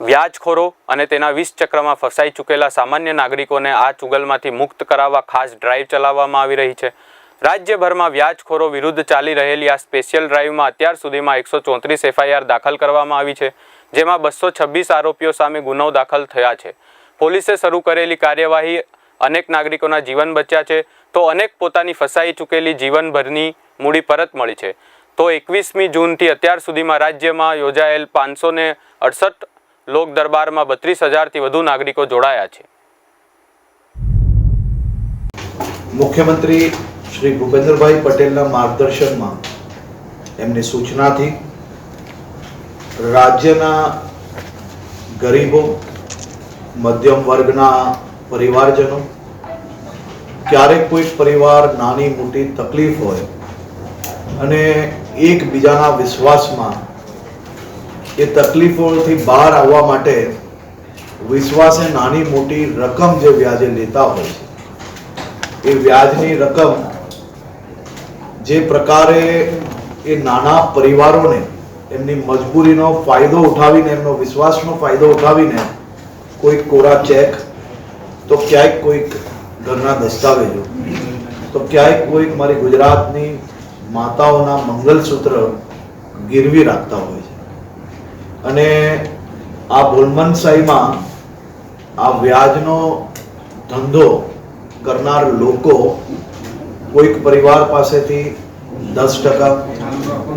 વ્યાજખોરો અને તેના વીસ ચક્રમાં ફસાઈ ચૂકેલા સામાન્ય નાગરિકોને આ ચુગલમાંથી મુક્ત કરાવવા ખાસ ડ્રાઈવ ચલાવવામાં આવી રહી છે. રાજ્યભરમાં વ્યાજખોરો વિરુદ્ધ ચાલી રહેલી આ સ્પેશિયલ ડ્રાઈવમાં અત્યાર સુધીમાં એકસો ચોત્રીસ એફઆઈઆર દાખલ કરવામાં આવી છે, જેમાં બસો છવ્વીસ આરોપીઓ સામે ગુનો દાખલ થયા છે. પોલીસે શરૂ કરેલી કાર્યવાહી અનેક નાગરિકોના જીવન બચ્યા છે, તો અનેક પોતાની ફસાઈ ચૂકેલી જીવનભરની મૂડી પરત મળી છે. તો એકવીસમી જૂનથી અત્યાર સુધીમાં રાજ્યમાં યોજાયેલ પાંચસો અડસઠ લોક દરબારમાં બત્રીસ હજારથી વધુ નાગરિકો જોડાયા છે. મુખ્યમંત્રી શ્રી ભૂપેન્દ્રભાઈ પટેલના માર્ગદર્શનમાં એમની સૂચનાથી રાજ્યના ગરીબો, મધ્યમ વર્ગના પરિવારજનો, ક્યારેક કોઈ પરિવાર નાની મોટી તકલીફ હોય અને એકબીજાના વિશ્વાસમાં એ તકલીફોથી બહાર આવવા માટે વિશ્વાસે નાની મોટી રકમ જે વ્યાજે લેતા હોય છે, એ વ્યાજની રકમ જે પ્રકારે એ નાના પરિવારોને એમની મજબૂરીનો ફાયદો ઉઠાવીને, એમનો વિશ્વાસનો ફાયદો ઉઠાવીને કોઈક કોરા ચેક, તો ક્યાંક કોઈક ઘરના દસ્તાવેજો, તો ક્યાંક કોઈક મારી ગુજરાતની માતાઓના મંગલસૂત્ર ગીરવી રાખતા હોય છે. અને આ ભૂલમનસાઈમાં આ વ્યાજનો ધંધો કરનાર લોકો કોઈક પરિવાર પાસેથી દસ ટકા,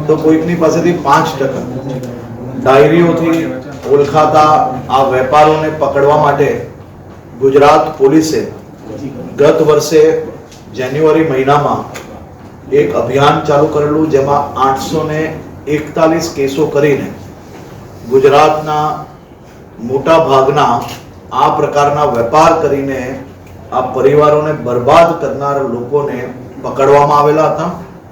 તો કોઈકની પાસેથી પાંચ ટકા. ડાયરીઓથી ઓળખાતા આ વેપારોને પકડવા માટે ગુજરાત પોલીસે ગત વર્ષે જાન્યુઆરી મહિનામાં એક અભિયાન ચાલુ કરેલું, જેમાં આઠસો ને એકતાલીસ કેસો કરીને ગુજરાતના મોટા ભાગના આ પ્રકારના વેપાર કરીને આ પરિવારોને બરબાદ કરનાર લોકોને પકડવામાં આવેલા હતા.